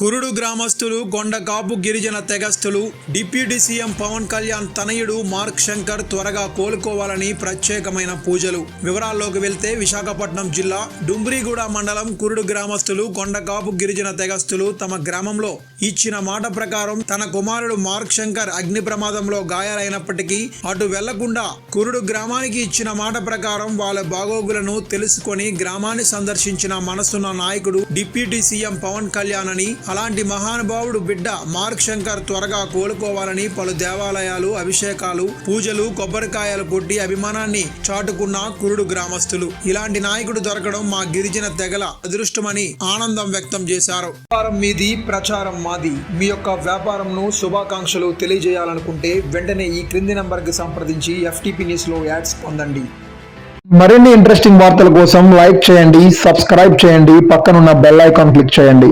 కురుడు గ్రామస్తులు కొండకాపు గిరిజన తెగస్తులు డిప్యూటీ సీఎం పవన్ కళ్యాణ్ తనయుడు మార్క్ శంకర్ త్వరగా కోలుకోవాలని ప్రత్యేకమైన పూజలు. వివరాల్లోకి వెళ్తే విశాఖపట్నం జిల్లా డుంబ్రిగూడ మండలం కురుడు గ్రామస్తులు కొండకాపు గిరిజన తెగస్తులు తమ గ్రామంలో ఇచ్చిన మాట ప్రకారం తన కుమారుడు మార్క్ శంకర్ అగ్ని ప్రమాదంలో గాయాలైనప్పటికీ అటు వెళ్ళకుండా కురుడు గ్రామానికి ఇచ్చిన మాట ప్రకారం వాళ్ళ బాగోగులను తెలుసుకొని గ్రామాన్ని సందర్శించిన మనసున్న నాయకుడు డిప్యూటీ సీఎం పవన్ కళ్యాణ్ అని అలాంటి మహానుభావుడు బిడ్డ మార్క్ శంకర్ త్వరగా కోలుకోవాలని పలు దేవాలయాలు అభిషేకాలు పూజలు కొబ్బరికాయలు కొట్టి అభిమానాన్ని చాటుకున్న కురుడు గ్రామస్తులు. ఇలాంటి నాయకుడు దొరకడం మా గిరిజన తెగల అదృష్టమని ఆనందం వ్యక్తం చేశారు. వ్యాపారం మీది ప్రచారం మాది. మీ యొక్క వ్యాపారంను శుభాకాంక్షలు తెలియజేయాలనుకుంటే వెంటనే ఈ క్రింది నంబర్కి సంప్రదించి ఎఫ్టీపీ న్యూస్లో యాడ్స్ పొందండి. మరిన్ని ఇంట్రెస్టింగ్ వార్తల కోసం లైక్ చేయండి సబ్స్క్రైబ్ చేయండి పక్కనున్న బెల్ ఐకాన్ క్లిక్ చేయండి.